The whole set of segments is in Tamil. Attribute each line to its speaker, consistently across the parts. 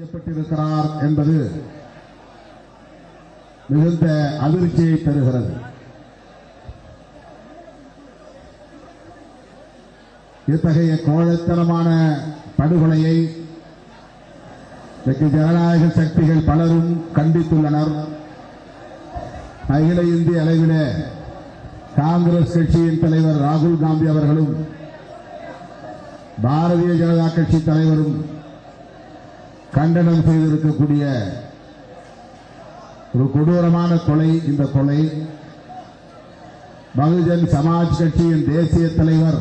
Speaker 1: செய்யப்பட்டிருக்கிறார் என்பது மிகுந்த அதிர்ச்சியை தருகிறது. இத்தகைய கோழைத்தனமான படுகொலையை இன்றைக்கு ஜனநாயக சக்திகள் பலரும் கண்டித்துள்ளனர். அகில இந்திய அளவிலே காங்கிரஸ் கட்சியின் தலைவர் ராகுல் காந்தி அவர்களும் பாரதிய ஜனதா கட்சி தலைவரும் கண்டனம் செய்திருக்கக்கூடிய ஒரு கொடூரமான கொலை இந்த கொலை. பகுஜன் சமாஜ் கட்சியின் தேசிய தலைவர்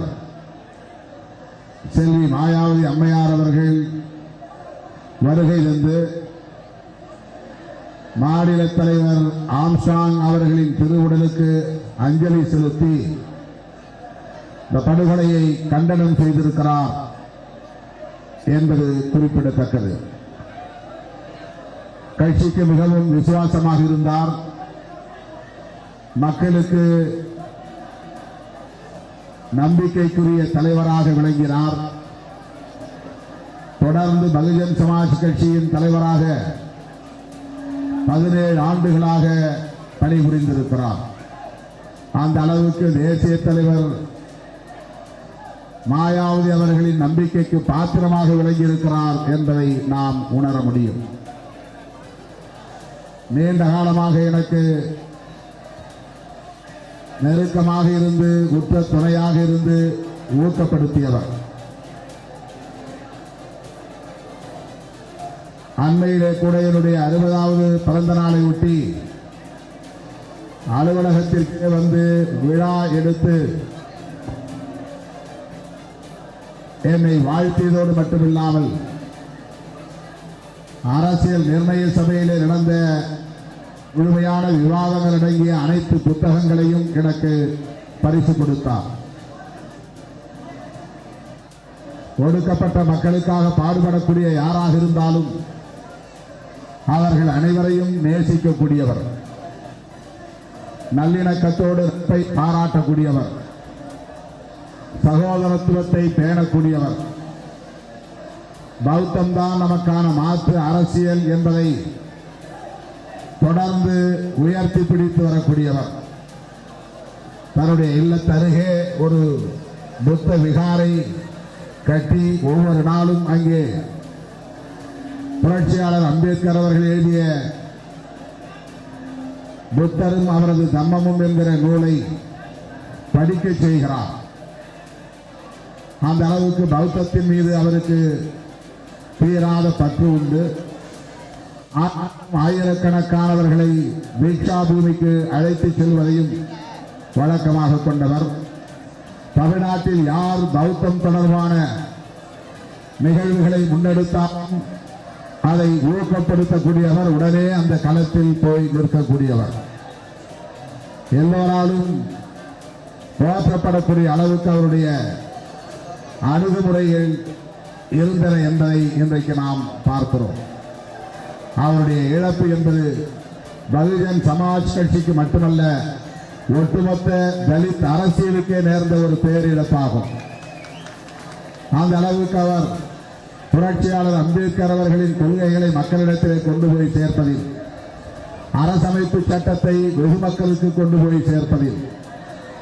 Speaker 1: செல்வி மாயாவதி அம்மையார் அவர்கள் வருகை தந்து மாநில தலைவர் ஆம்சாங் அவர்களின் திருவுடலுக்கு அஞ்சலி செலுத்தி இந்த படுகொலையை கண்டனம் செய்திருக்கிறார் என்பது குறிப்பிடத்தக்கது. கட்சிக்கு மிகவும் விசுவாசமாக இருந்தார் மக்களுக்கு நம்பிக்கைக்குரிய தலைவராக விளங்கினார். தொடர்ந்து பகுஜன் சமாஜ் கட்சியின் தலைவராக பதினேழு ஆண்டுகளாக பணிபுரிந்திருக்கிறார். அந்த அளவுக்கு தேசிய தலைவர் மாயாவதி அவர்களின் நம்பிக்கைக்கு பாத்திரமாக விளங்கியிருக்கிறார் என்பதை நாம் உணர முடியும். நீண்ட காலமாக எனக்கு நெருக்கமாக இருந்து உற்ற துணையாக இருந்து ஊக்கப்படுத்தியவர். அண்மையிலே கூட என்னுடைய அறுபதாவது பிறந்த நாளை ஒட்டி அலுவலகத்திற்கு வந்து விழா எடுத்து என்னை வாழ்த்தியதோடு மட்டுமில்லாமல் அரசியல் நிர்ணய சபையிலே நடந்த முழுமையான விவாதங்கள் அடங்கிய அனைத்து புத்தகங்களையும் எனக்கு பரிசு கொடுத்தார். ஒடுக்கப்பட்ட மக்களுக்காக பாடுபடக்கூடிய யாராக இருந்தாலும் அவர்கள் அனைவரையும் நேசிக்கக்கூடியவர். நல்லிணக்கத்தோடு பாராட்டக்கூடியவர். சகோதரத்துவத்தை பேணக்கூடியவர். பௌத்தம் தான் நமக்கான மாற்று அரசியல் என்பதை தொடர்ந்து உயர்த்தி பிடித்து வரக்கூடியவர். தன்னுடைய இல்லத்தருகே ஒரு புத்த விகாரை கட்டி ஒவ்வொரு நாளும் அங்கே புரட்சியாளர் அம்பேத்கர் அவர்கள் எழுதிய புத்தரும் அவரது தம்மமும் என்கிற நூலை படிக்கச் செய்கிறார். அந்த அளவுக்கு பௌத்தத்தின் மீது அவருக்கு தீராத பற்று உண்டு. ஆயிரக்கணக்கானவர்களை தீட்சா பூமிக்கு அழைத்துச் செல்வதையும் வழக்கமாக கொண்டவர். தமிழ்நாட்டில் யார் பௌத்தம் தொடர்பான நிகழ்வுகளை முன்னெடுத்தாலும் அதை ஊக்கப்படுத்தக்கூடியவர் உடனே அந்த களத்தில் போய் நிற்கக்கூடியவர். எல்லோராலும் போற்றப்படக்கூடிய அளவுக்கு அவருடைய அணுகுமுறைகள் இருந்தன என்பதை இன்றைக்கு நாம் பார்க்கிறோம். அவருடைய இழப்பு என்பது பகுஜன் சமாஜ் கட்சிக்கு மட்டுமல்ல ஒட்டுமொத்த தலித் அரசியலுக்கே நேர்ந்த ஒரு பேரிழப்பாகும். அந்த அளவுக்கு அவர் புரட்சியாளர் அம்பேத்கர் அவர்களின் கொள்கைகளை மக்களிடத்திலே கொண்டு போய் சேர்ப்பதில் அரசமைப்பு சட்டத்தை வெகு மக்களுக்கு கொண்டு போய் சேர்ப்பதில்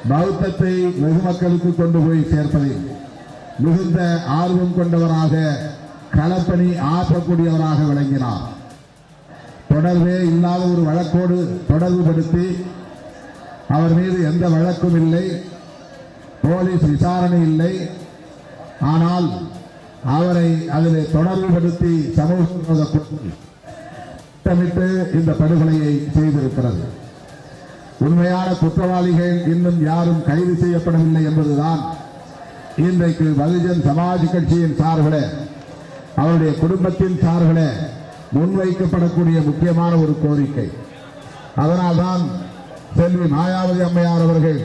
Speaker 1: பௌத்தத்தை வெகு மக்களுக்கு கொண்டு போய் சேர்ப்பதில் மிகுந்த ஆர்வம் கொண்டவராக களப்பணி ஆற்றக்கூடியவராக விளங்கினார். தொடர்பே இல்லாத ஒரு வழக்கோடு தொடர்புபடுத்தி அவர் மீது எந்த வழக்கும் இல்லை போலீஸ் விசாரணை இல்லை. ஆனால் அவரை அதில் தொடர்புபடுத்தி சமூக திட்டமிட்டு இந்த படுகொலையை செய்திருக்கிறது. உண்மையான குற்றவாளிகள் இன்னும் யாரும் கைது செய்யப்படவில்லை என்பதுதான் இன்றைக்கு பகுஜன் சமாஜ் கட்சியின் சார்பில் அவருடைய குடும்பத்தின் சார்பில் முன்வைக்கப்படக்கூடிய முக்கியமான ஒரு கோரிக்கை. அதனால்தான் செல்வி மாயாவதி அம்மையார் அவர்கள்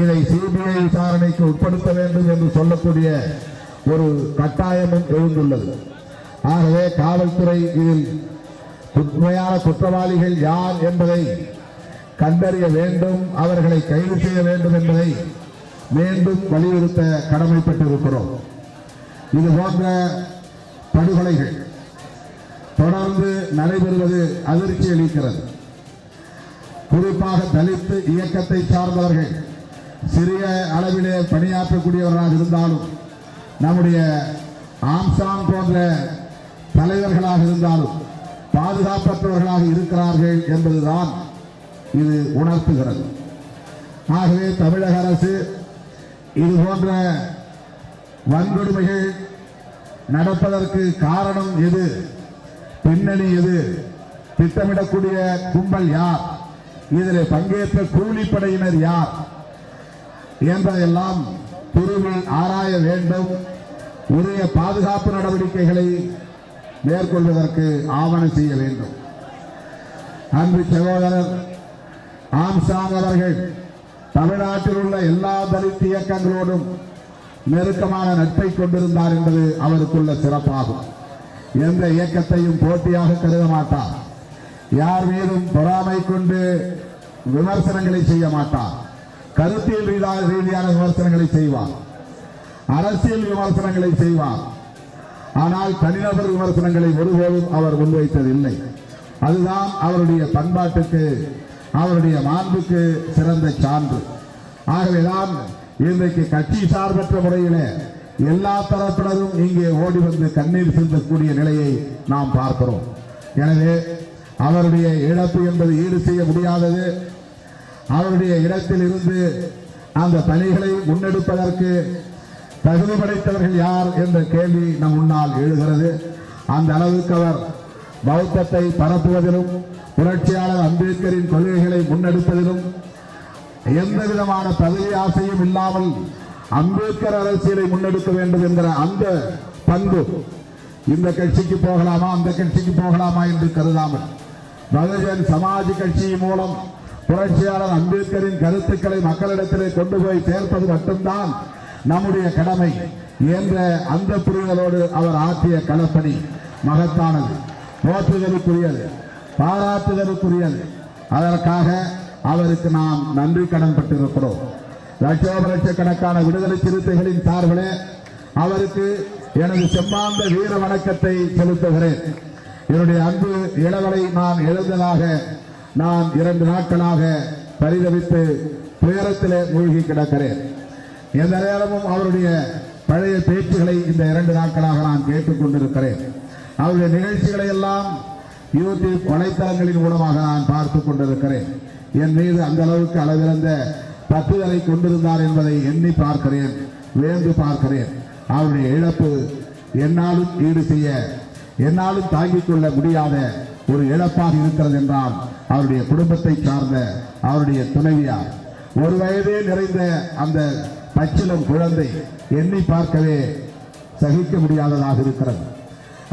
Speaker 1: இதை சிபிஐ விசாரணைக்கு உட்படுத்த வேண்டும் என்று சொல்லக்கூடிய ஒரு கட்டாயமும் எழுந்துள்ளது. ஆகவே காவல்துறை இதில் உண்மையான குற்றவாளிகள் யார் என்பதை கண்டறிய வேண்டும் அவர்களை கைது செய்ய வேண்டும் என்பதை மீண்டும் வலியுறுத்த கடமைப்பட்டிருக்கிறோம். இது போன்ற படுகொலைகள் தொடர்ந்து நடைபெறுவது அதிர்ச்சி அளிக்கிறது. குறிப்பாக தலித்து இயக்கத்தை சார்ந்தவர்கள் சிறிய அளவிலே பணியாற்றக்கூடியவர்களாக இருந்தாலும் நம்முடைய ஆம்சாம் போன்ற தலைவர்களாக இருந்தாலும் பாதுகாப்பற்றவர்களாக இருக்கிறார்கள் என்பதுதான் இது உணர்த்துகிறது. ஆகவே தமிழக அரசு இது போன்ற வன்கொடுமைகள் நடப்பதற்கு காரணம் எது? பின்னணி எது? திட்டமிடக்கூடிய கும்பல் யார்? இதில் பங்கேற்ற கூலிப்படையினர் யார்? என்பதையெல்லாம் துருவில் ஆராய வேண்டும். உரிய பாதுகாப்பு நடவடிக்கைகளை மேற்கொள்வதற்கு ஆவணம் செய்ய வேண்டும். அன்பு சகோதரர் ஆம்சாங் அவர்கள் தமிழ்நாட்டில் உள்ள எல்லா தலித் இயக்கங்களோடும் நெருக்கமான நட்பை கொண்டிருந்தார் என்பது அவருக்குள்ள சிறப்பாகும். எந்த இயக்கத்தையும் போட்டியாக கருத மாட்டார். யார் மீதும் பொறாமை கொண்டு விமர்சனங்களை செய்ய மாட்டார். கருத்தியல் ரீதியான விமர்சனங்களை செய்வார். அரசியல் விமர்சனங்களை செய்வார். ஆனால் தனிநபர் விமர்சனங்களை ஒருபோதும் அவர் முன்வைத்ததில்லை. அதுதான் அவருடைய பண்பாட்டுக்கு அவருடைய மாண்புக்கு சிறந்த சான்று. ஆகவேதான் இன்றைக்கு கட்சி சார்பற்ற முறையிலே எல்லா தரப்பினரும் இங்கே ஓடி வந்து கண்ணீர் சிந்தக்கூடிய நிலையை நாம் பார்க்கிறோம். எனவே அவருடைய இழப்பு என்பது ஈடு செய்ய முடியாதது. அவருடைய இடத்தில் இருந்து அந்த பணிகளை முன்னெடுப்பதற்கு தகுதி படைத்தவர்கள் யார் என்ற கேள்வி நம் முன்னால் எழுகிறது. அந்த அளவுக்கு அவர் பௌத்தத்தை பரப்புவதிலும் புரட்சியாளர் அம்பேத்கரின் கொள்கைகளை முன்னெடுப்பதிலும் எந்த விதமான பதவி ஆசையும் இல்லாமல் அம்பேத்கர் அரசியலை முன்னெடுக்க வேண்டும் என்கிற அந்த பண்பு இந்த கட்சிக்கு போகலாமா அந்த கட்சிக்கு போகலாமா என்று கருதாமல் பகுஜன் சமாஜ் கட்சி மூலம் புரட்சியாளர் அம்பேத்கரின் கருத்துக்களை மக்களிடத்திலே கொண்டு போய் சேர்ப்பது மட்டும்தான் நம்முடைய கடமை என்ற அந்த புரிதலோடு அவர் ஆற்றிய களப்பணி மகத்தானது. போற்றுதலுக்குரியது பாராட்டுதலுக்குரியது. அதற்காக அவருக்கு நாம் நன்றி கடன் பட்டிருக்கிறோம் லட்சோப லட்சக்கணக்கான விடுதலை சிறுத்தைகளின் சார்பிலே அவருக்கு எனது செம்மாந்த வீர வணக்கத்தை செலுத்துகிறேன். என்னுடைய அன்பு இளவலை நான் எழுந்ததாக நான் இரண்டு நாட்களாக பரிதவித்து துயரத்திலே மூழ்கி கிடக்கிறேன். எந்த நேரமும் அவருடைய பழைய பேச்சுகளை இந்த இரண்டு நாட்களாக நான் கேட்டுக் கொண்டிருக்கிறேன் அவருடைய நிகழ்ச்சிகளை எல்லாம் யூடியூப் வலைத்தளங்களின் மூலமாக நான் பார்த்துக் கொண்டிருக்கிறேன். என் மீது அந்த அளவுக்கு அளவிறந்த பற்றுதலை கொண்டிருந்தார் என்பதை எண்ணி பார்க்கிறேன் வேந்து பார்க்கிறேன். அவருடைய இழப்பு என்னாலும் ஈடு செய்ய என்னாலும் தாங்கிக் கொள்ள முடியாத ஒரு இழப்பாக இருக்கிறது என்றால் அவருடைய குடும்பத்தை சார்ந்த அவருடைய துணைவியார். ஒரு வயதே நிறைந்த அந்த பச்சிலம் குழந்தை எண்ணி பார்க்கவே சகிக்க முடியாததாக இருக்கிறது.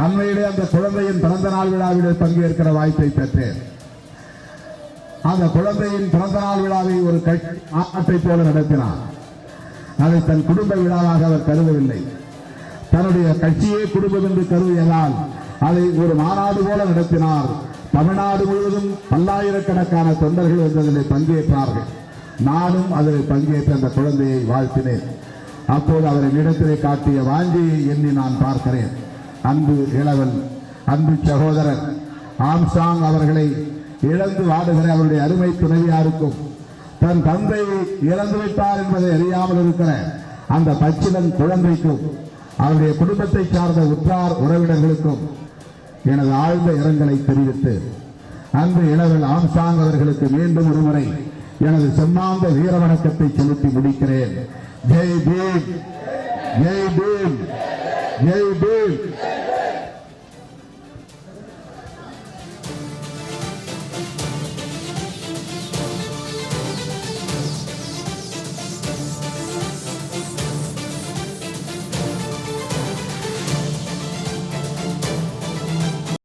Speaker 1: அண்மையிலே அந்த குழந்தையின் பிறந்த நாள் விழாவிலே பங்கேற்கிற வாய்ப்பை பெற்றேன். அந்த குழந்தையின் பிறந்த நாள் விழாவை ஒரு கட்சி ஆட்டை போல நடத்தினார். அதை தன் குடும்ப விழாவாக அவர் கருதவில்லை. தன்னுடைய கட்சியே குடும்பம் என்று கருதியதால் அதை ஒரு மாநாடு போல நடத்தினார். தமிழ்நாடு முழுவதும் பல்லாயிரக்கணக்கான தொண்டர்கள் வந்ததில் பங்கேற்றார்கள். நானும் அதில் பங்கேற்ற அந்த குழந்தையை வாழ்த்தினேன். அப்போது அவரின் இடத்திலே காட்டிய வாஞ்சியை எண்ணி நான் பார்க்கிறேன். அன்பு இளவன் அன்பு சகோதரர் ஆம்சாங் அவர்களை இழந்து வாடுகிற அவருடைய அருமை துணைவியாருக்கும் தன் தந்தை இறந்து விட்டார் என்பதை அறியாமல் இருக்கிற அந்த பச்சிலன் குழந்தைக்கும் அவருடைய குடும்பத்தை சார்ந்த உற்றார் உறவினர்களுக்கும் எனது ஆழ்ந்த இரங்கலை தெரிவித்து அன்பு இளவல் ஆம்சாங் அவர்களுக்கு மீண்டும் ஒருமுறை எனது செம்மாந்த வீர வணக்கத்தை செலுத்தி முடிக்கிறேன். ஜெய் பீம்! ஜெய் பீம்! ஜெய் பீம்!